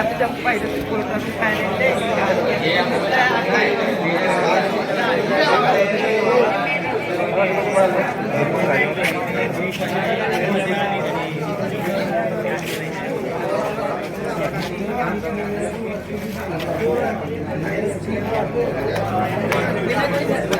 yapacağım faydası kurtarım halinde. Thank you.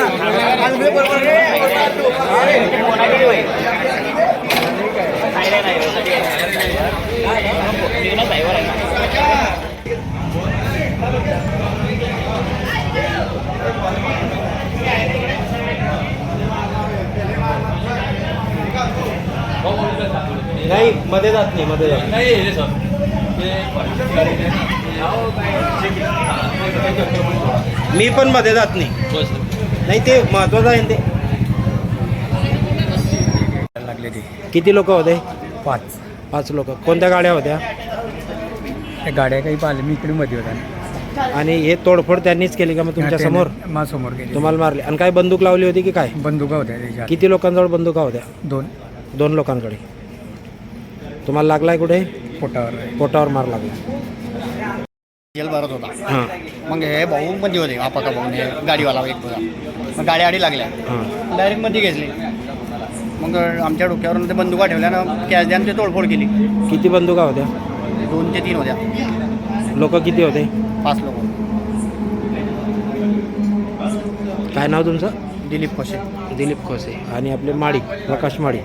नाही मध्ये जात नाही मध्ये जात नाही. मी पण मध्ये जात नाही. नाही ते महत्वाचं आहे ना ते. लागले ते किती लोक होते? पाच. पाच लोक. कोणत्या गाड्या होत्या? त्या गाड्या काही पाहिले मी इकडे मध्ये होता. आणि हे तोडफोड त्यांनीच केली का मग तुमच्यासमोर? मा समोर गेले तुम्हाला मारले. आणि काय बंदूक लावली होती की काय? बंदुका होत्या किती लोकांजवळ बंदुका होत्या? दोन. दोन लोकांकडे. तुम्हाला लागलाय कुठे? पोटावर. पोटावर मार लागला. जेल भरत होता. हां. मग हे भाऊ मध्ये होते आपा का भाऊ हे गाडीवाला एक बघा मग गाडी आडी लागल्या. हां. डायरेक्टमध्ये घेतली. मग आमच्या डोक्यावरून ते बंदुका ठेवल्यानं कॅश द्यान ते तोडफोड केली. किती बंदुका होत्या? दोन ते तीन होत्या. लोक किती होते? पाच लोक. काय नाव तुमचं? दिलीप खोशे दिलीप खोसे. आणि आपले माळी प्रकाश माळी